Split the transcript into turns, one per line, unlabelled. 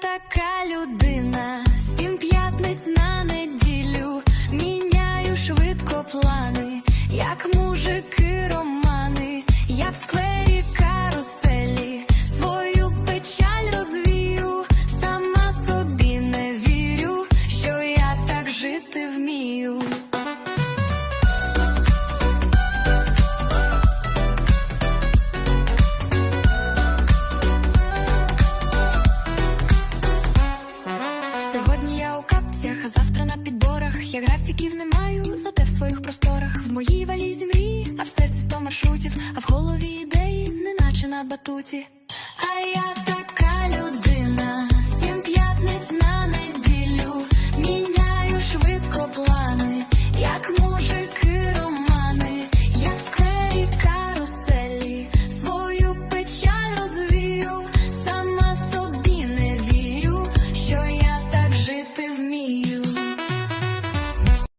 така людина, сім п'ятниць на неділю, міняю швидко плани, як мужики а завтра на підборах. Я графіків не маю, зате в своїх просторах. В моїй валізі мрії, а в серці сто маршрутів, а в голові ідеї, неначе на батуті. А я